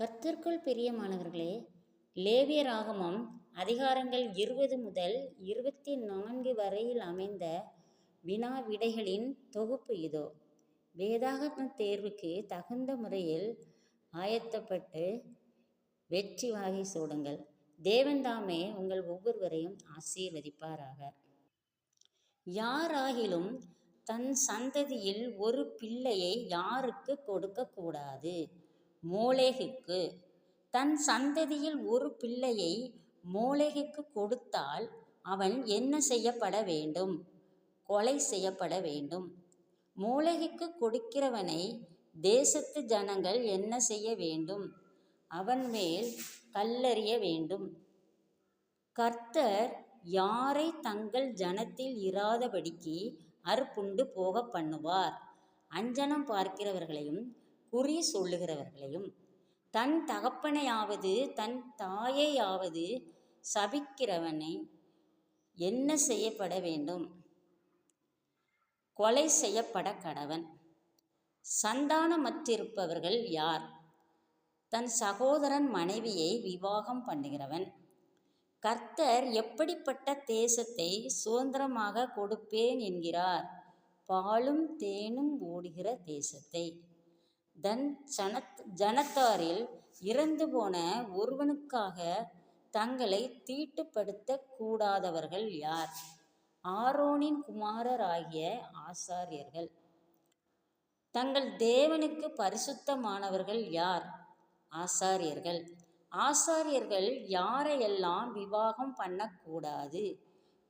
கர்த்தருக்குள் பிரியமானவர்களே லேவியராகமம் அதிகாரங்கள் இருபது முதல் இருபத்தி நான்கு வரையில் அமைந்த வினா விடைகளின் தொகுப்பு இதோ. வேதாகம தேர்வுக்கு தகுந்த முறையில் ஆயத்தப்பட்டு வெற்றி வாகை சூடுங்கள். தேவன்தாமே உங்கள் ஒவ்வொருவரையும் ஆசீர்வதிப்பாராக. யாராகிலும் தன் சந்ததியில் ஒரு பிள்ளையை யாருக்கு கொடுக்கக்கூடாது? மோலேகுக்கு தன் சந்ததியில் ஒரு பிள்ளையை மோலேகுக்கு கொடுத்தால் அவன் என்ன செய்யப்பட வேண்டும்? கொலை செய்யப்பட வேண்டும். மோளேகுக்கு கொடுக்கிறவனை தேசத்து ஜனங்கள் என்ன செய்ய வேண்டும்? அவன் மேல் கல்லறிய வேண்டும். கர்த்தர் யாரை தங்கள் ஜனத்தில் இராதபடிக்கு அறுப்புண்டு போக பண்ணுவார்? அஞ்சனம் பார்க்கிறவர்களையும் குறி சொல்லுகிறவர்களையும் தன் தகப்பனையாவது தன் தாயையாவது சபிக்கிறவனை என்ன செய்யப்பட வேண்டும்? கொலை செய்யப்பட கடவன். சந்தானமற்றிருப்பவர்கள் யார்? தன் சகோதரன் மனைவியை விவாகம் பண்ணுகிறவன். கர்த்தர் எப்படிப்பட்ட தேசத்தை சுதந்திரமாக கொடுப்பேன் என்கிறார். பாலும் தேனும் ஓடுகிற தேசத்தை. தன் ஜனத் ஜனத்தாரில் இறந்து போன ஒருவனுக்காக தங்களை தீட்டுப்படுத்த கூடாதவர்கள் யார்? ஆரோனின் குமாரராகிய ஆசாரியர்கள். தங்கள் தேவனுக்கு பரிசுத்தமானவர்கள் யார்? ஆசாரியர்கள். ஆசாரியர்கள் யாரையெல்லாம் விவாகம் பண்ணக்கூடாது?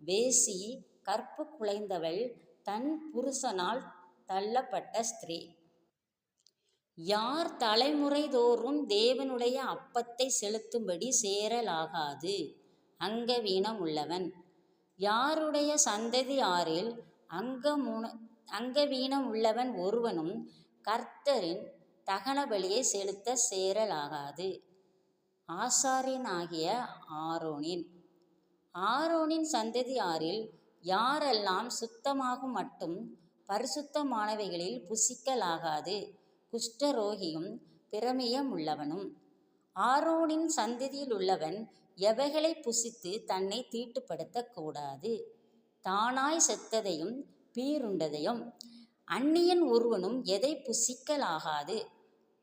வேசி கற்பு குலைந்தவள் தன் புருஷனால் தள்ளப்பட்ட ஸ்திரீ. யார் தலைமுறை தோறும் தேவனுடைய அப்பத்தை செலுத்தும்படி சேரலாகாது. அங்கவீனம் உள்ளவன். யாருடைய சந்ததியாரில் அங்கமுன அங்கவீனம் உள்ளவன் ஒருவனும் கர்த்தரின் தகன பலியை செலுத்த சேரலாகாது. ஆசாரியனாகிய ஆரோனின். ஆரோனின் சந்ததியாரில் யாரெல்லாம் சுத்தமாகும் மட்டும் பரிசுத்தமானவைகளில் புசிக்கலாகாது. குஷ்டரோகியும் பிரமியம் உள்ளவனும் ஆரோனின் சந்ததியில் உள்ளவன் எவைகளை புசித்து தன்னை தீட்டுப்படுத்தக்கூடாது தானாய் செத்ததையும் பீருண்டதையும் அந்நியன் ஒருவனும் எதை புசிக்கலாகாது.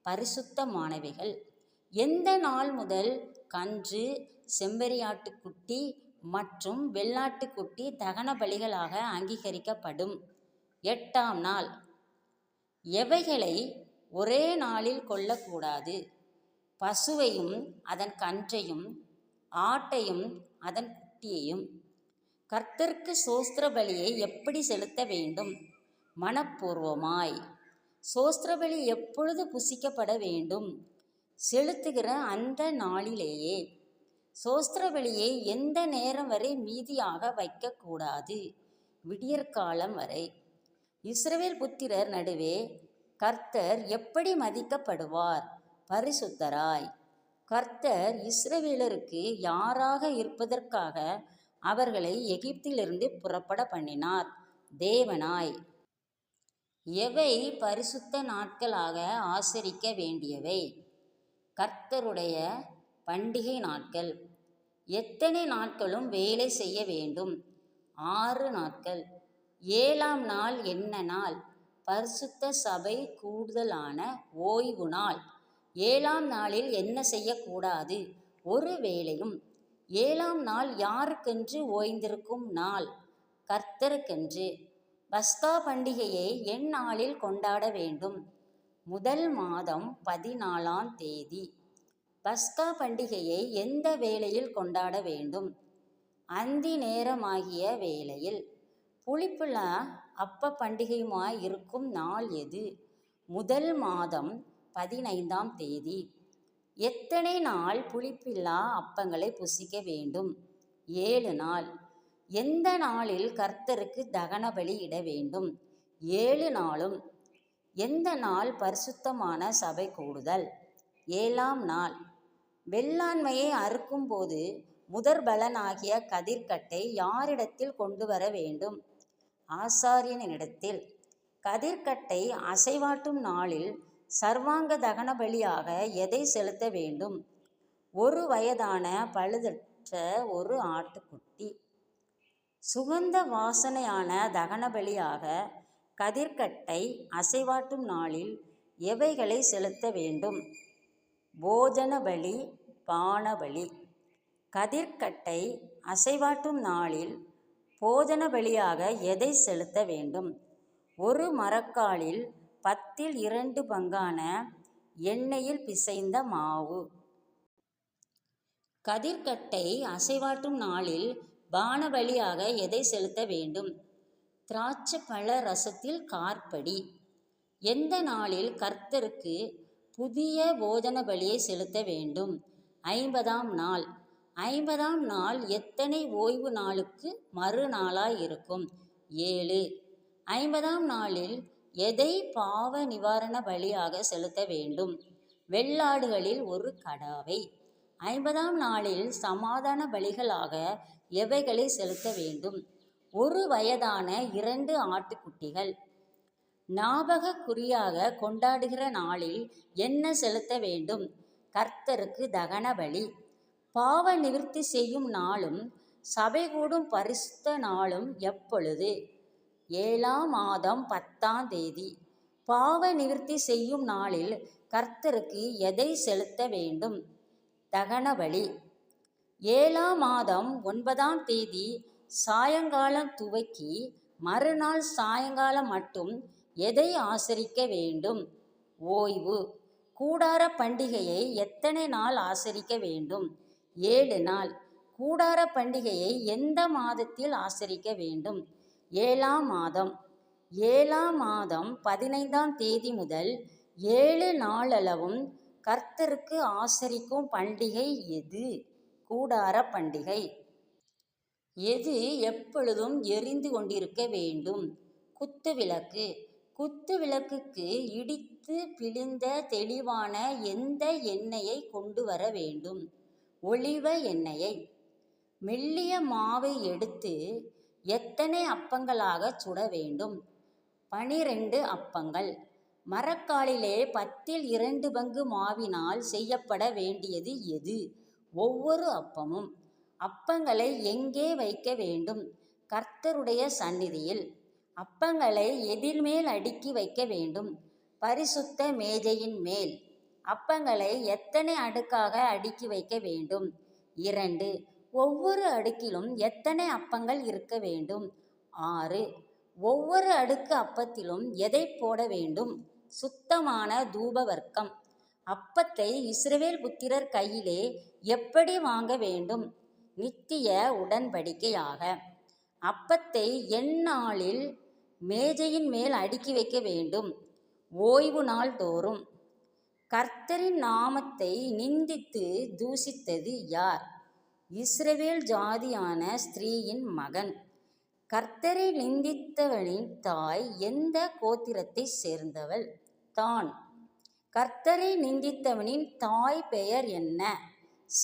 பரிசுத்தமானவைகள். எந்த நாள் முதல் கன்று செம்பரியாட்டுக்குட்டி மற்றும் வெள்ளாட்டுக்குட்டி தகன பலிகளாக அங்கீகரிக்கப்படும்? எட்டாம் நாள். எவைகளை ஒரே நாளில் கொல்லக்கூடாது. பசுவையும் அதன் கன்றையும் ஆட்டையும் அதன் குட்டியையும். கர்த்தர்க்கு சோஸ்திர பலியை எப்படி செலுத்த வேண்டும்? மனப்பூர்வமாய். சோஸ்திரபலி எப்பொழுது புசிக்கப்பட வேண்டும்? செலுத்துகிற அந்த நாளிலேயே. சோஸ்திரபலியை எந்த நேரம் வரை மீதியாக வைக்கக்கூடாது? விடியற்காலம் வரை. இஸ்ரவேல் புத்திரர் நடுவே கர்த்தர் எப்படி மதிக்கப்படுவார்? பரிசுத்தராய். கர்த்தர் இஸ்ரவேலருக்கு யாராக இருப்பதற்காக அவர்களை எகிப்திலிருந்து புறப்பட பண்ணினார்? தேவனாய். எவை பரிசுத்த நாட்களாக ஆசரிக்க வேண்டியவை? கர்த்தருடைய பண்டிகை நாட்கள். எத்தனை நாட்களும் வேலை செய்ய வேண்டும்? ஆறு நாட்கள். ஏழாம் நாள் என்ன நாள்? பரிசுத்த சபை கூடுதலான ஓய்வு நாள். ஏழாம் நாளில் என்ன செய்யக்கூடாது? ஒரு வேளையும் ஏழாம் நாள் யாருக்கென்று ஓய்ந்திருக்கும் நாள்? கர்த்தருக்கென்று. பஸ்கா பண்டிகையை என் நாளில் கொண்டாட வேண்டும். முதல் மாதம் பதினாலாம் தேதி. பஸ்கா பண்டிகையை எந்த வேளையில் கொண்டாட வேண்டும்? அந்தி நேரமாகிய வேளையில் புளிப்புள்ள அப்ப பண்டிகையுமாய் இருக்கும் நாள் எது? முதல் மாதம் பதினைந்தாம் தேதி. எத்தனை நாள் புளிப்பில்லா அப்பங்களை புசிக்க வேண்டும்? ஏழு நாள். எந்த நாளில் கர்த்தருக்கு தகன பலி இட வேண்டும்? ஏழு நாளும். எந்த நாள் பரிசுத்தமான சபை கூடுதல்? ஏழாம் நாள். வெள்ளாண்மையை அறுக்கும்போது முதற் பலனாகிய கதிர்க்கட்டை யாரிடத்தில் கொண்டு வர வேண்டும்? ஆசாரியனிடத்தில் கதிர்கட்டை அசைவாட்டும் நாளில் சர்வாங்க தகன பலியாக எதை செலுத்த வேண்டும்? ஒரு வயதான பழுதற்ற ஒரு ஆட்டுக்குட்டி. சுகந்த வாசனையான தகன பலியாக கதிர்கட்டை அசைவாட்டும் நாளில் எவைகளை செலுத்த வேண்டும்? போஜன பலி பானபலி கதிர்க்கட்டை அசைவாட்டும் நாளில் போஜன பலியாக எதை செலுத்த வேண்டும்? ஒரு மரக்காலில் பத்தில் இரண்டு பங்கான எண்ணெயில் பிசைந்த மாவு. கதிர்கட்டை அசைவாட்டும் நாளில் பானபலியாக எதை செலுத்த வேண்டும்? திராட்சை பழ ரசத்தில் கார்படி எந்த நாளில் கர்த்தருக்கு புதிய போஜன பலியை செலுத்த வேண்டும்? ஐம்பதாம் நாள். ஐம்பதாம் நாள் எத்தனை ஓய்வு நாளுக்கு மறுநாளாய் இருக்கும்? ஏழு. ஐம்பதாம் நாளில் எதை பாவ நிவாரண பலியாக செலுத்த வேண்டும்? வெள்ளாடுகளில் ஒரு கடாவை. ஐம்பதாம் நாளில் சமாதான பலிகளாக எவைகளை செலுத்த வேண்டும்? ஒரு வயதான இரண்டு ஆட்டுக்குட்டிகள். ஞாபக குறியாக கொண்டாடுகிற நாளில் என்ன செலுத்த வேண்டும்? கர்த்தருக்கு தகன பலி பாவ நிவிர்த்தி செய்யும் நாளும் சபை கூடும் பரிசுத்த நாளும் எப்பொழுது? ஏழாம் மாதம் பத்தாம் தேதி. பாவ நிவிர்த்தி செய்யும் நாளில் கர்த்தருக்கு எதை செலுத்த வேண்டும்? தகன வழி ஏழாம் மாதம் ஒன்பதாம் தேதி சாயங்காலம் துவக்கி மறுநாள் சாயங்காலம் மட்டும் எதை ஆசரிக்க வேண்டும்? ஓய்வு. கூடார பண்டிகையை எத்தனை நாள் ஆசரிக்க வேண்டும்? ஏழு நாள். கூடார பண்டிகையை எந்த மாதத்தில் ஆசரிக்க வேண்டும்? ஏழாம் மாதம். ஏழாம் மாதம் பதினைந்தாம் தேதி முதல் ஏழு நாளளவும் கர்த்தருக்கு ஆசரிக்கும் பண்டிகை எது? கூடார பண்டிகை. எது எப்பொழுதும் எரிந்து கொண்டிருக்க வேண்டும்? குத்து விளக்கு. குத்து விளக்குக்கு இடித்து பிழிந்த தெளிவான எந்த எண்ணெயை கொண்டு வர வேண்டும்? ஒளிவ எண்ணெயை. மெல்லிய மாவை எடுத்து எத்தனை அப்பங்களாக சுட வேண்டும்? பனிரெண்டு அப்பங்கள். மரக்காலிலே பத்தில் இரண்டு பங்கு மாவினால் செய்யப்பட வேண்டியது எது? ஒவ்வொரு அப்பமும். அப்பங்களை எங்கே வைக்க வேண்டும்? கர்த்தருடைய சந்நிதியில். அப்பங்களை எதிர்மேல் அடுக்கி வைக்க வேண்டும். பரிசுத்த மேஜையின் மேல். அப்பங்களை எத்தனை அடுக்காக அடுக்கி வைக்க வேண்டும்? இரண்டு ஒவ்வொரு அடுக்கிலும் எத்தனை அப்பங்கள் இருக்க வேண்டும்? ஆறு ஒவ்வொரு அடுக்கு அப்பத்திலும் எதை போட வேண்டும்? சுத்தமான தூபவர்க்கம். அப்பத்தை இஸ்ரவேல் புத்திரர் கையிலே எப்படி வாங்க வேண்டும்? நித்திய உடன்படிக்கையாக. அப்பத்தை எந்நாளில் மேஜையின் மேல் அடுக்கி வைக்க வேண்டும். ஓய்வு நாள் தோறும் கர்த்தரின் நாமத்தை நிந்தித்து தூசித்தது யார்? இஸ்ரவேல் ஜாதியான ஸ்திரீயின் மகன். கர்த்தரை நிந்தித்தவனின் தாய் எந்த கோத்திரத்தை சேர்ந்தவள்? தான். கர்த்தரை நிந்தித்தவனின் தாய் பெயர் என்ன?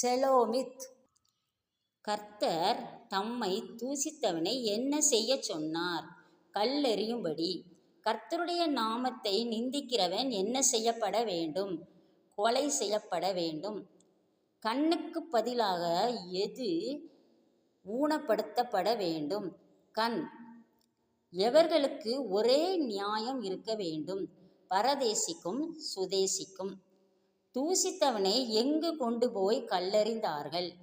செலோமித். கர்த்தர் தம்மை தூசித்தவனை என்ன செய்ய சொன்னார்? கல்லெறியும்படி. கர்த்தருடைய நாமத்தை நிந்திக்கிறவன் என்ன செய்யப்பட வேண்டும்? கொலை செய்யப்பட வேண்டும். கண்ணுக்கு பதிலாக எது ஊனப்படுத்தப்பட வேண்டும்? கண். எவர்களுக்கு ஒரே நியாயம் இருக்க வேண்டும்? பரதேசிக்கும் சுதேசிக்கும். தூசித்தவனை எங்கு கொண்டு போய் கல்லறிந்தார்கள்?